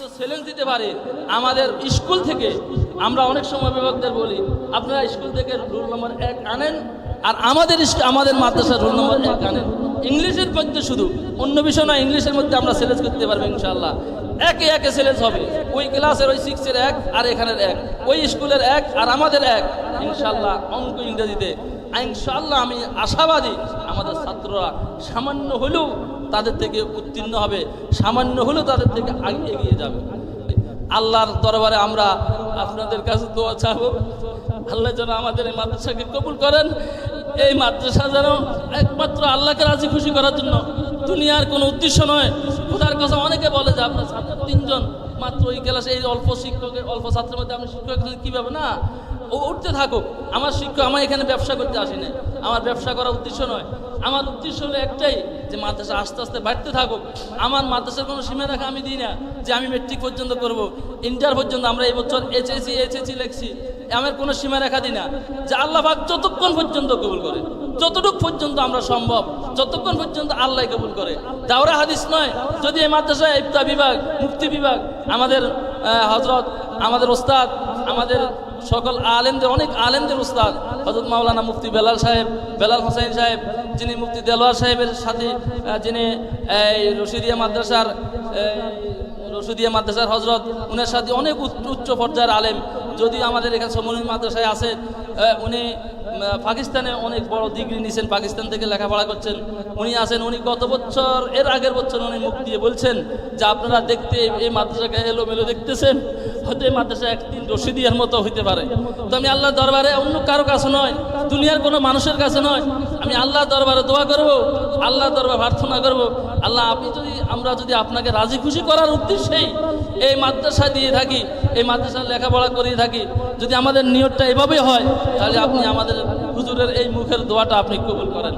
তো চ্যালেঞ্জ দিতে পারি, আমাদের স্কুল থেকে, আমরা অনেক সময় অভিভাবকদের বলি, আপনারা স্কুল থেকে রোল নম্বর এক আনেন, আর আমাদের আমাদের মাদ্রাসার রোল নম্বর এক আনেন। ইংলিশের মধ্যে শুধু, অন্য বিষয় না ইংলিশের মধ্যে আমরা চ্যালেঞ্জ করতে পারব ইনশাল্লাহ একে একে চ্যালেঞ্জ হবে। ওই ক্লাসের ওই সিক্সের এক, আর এখানের এক। ওই স্কুলের এক, আর আমাদের এক। ইনশাল্লাহ অঙ্ক ইংরেজিতে। ইনশাল্লাহ আমি আশাবাদী, আমাদের ছাত্ররা সামান্য হলেও তাদের থেকে উত্তীর্ণ হবে, সামান্য হলেও তাদের থেকে আগে এগিয়ে যাবে। আল্লাহর দরবারে আমরা আপনাদের কাছে দোয়া চাবো। আল্লাহ যেন আমাদের এই মাদ্রাসাকে কবুল করেন। এই মাদ্রাসা যেন একমাত্র আল্লাহকে রাজি খুশি করার জন্য দুনিয়ার কোনো উদ্দেশ্য নয়। খোদার কথা অনেকে বলে যে আপনার ছাত্র তিনজন, মাত্র এই ক্লাসে এই অল্প শিক্ষকের, অল্প ছাত্রের মধ্যে আপনি শিক্ষক কীভাবে না, ও উঠতে থাকুক। আমার শিক্ষক আমার এখানে ব্যবসা করতে আসেনি। আমার ব্যবসা করার উদ্দেশ্য নয়। আমার উদ্দেশ্য হলো একটাই, যে মাদ্রাসা আস্তে আস্তে বাড়তে থাকুক। আমার মাদ্রাসার কোনো সীমা রেখা আমি দিই না, যে আমি মেট্রিক পর্যন্ত করব। ইন্টার পর্যন্ত আমরা এই বছর এইচএসি এইচএসি লেখছি। আমার কোনো সীমা রেখা দিই না, যে আল্লাহ পাক যতক্ষণ পর্যন্ত কবুল করে, যতটুক পর্যন্ত আমরা সম্ভব, যতক্ষণ পর্যন্ত আল্লাহ কবুল করে। দাওরা হাদিস নয়, যদি এই মাদ্রাসায় ইফতা বিভাগ, মুফতি বিভাগ, আমাদের হজরত আমাদের ওস্তাদ, আমাদের সকল আলেমদের, অনেক আলেমদের উস্তাদ হজরত মাওলানা মুফতি বেলাল সাহেব, বেলাল হোসেন সাহেব যিনি মুফতি দেলোয়ার সাহেবের সাথে যিনি, এই রশিদিয়া মাদ্রাসার রশিদিয়া মাদ্রাসার হজরত উনার সাথে অনেক উচ্চ উচ্চ পর্যায়ের আলেম। যদি আমাদের এখানে সমন্বয় মাদ্রাসায় আছে উনি পাকিস্তানে অনেক বড় ডিগ্রি নিয়েছেন পাকিস্তান থেকে লেখাপড়া করছেন। উনি আছেন, উনি গত বছর, এর আগের বছর উনি মুখ দিয়ে বলছেন যে আপনারা দেখতে এই মাদ্রাসাকে এলোমেলো দেখতেছেন, হয়তো এই মাদ্রাসা একদিন রশিদিয়ার মতো হইতে পারে। তো আমি আল্লাহ দরবারে অন্য কারও কাছে নয়, দুনিয়ার কোনো মানুষের কাছে নয় আমি আল্লাহ দরবারে দোয়া করব আল্লাহ দরবার প্রার্থনা করব। আল্লাহ, আপনি যদি, আমরা যদি আপনাকে রাজি খুশি করার উদ্দেশ্যেই এই মাদ্রাসা দিয়ে থাকি, এই মাদ্রাসার লেখাপড়া করিয়ে থাকি, যদি আমাদের নিয়তটা এভাবে হয়, তাহলে আপনি আমাদের হুজুরের এই মুখের দোয়াটা আপনি কবুল করেন।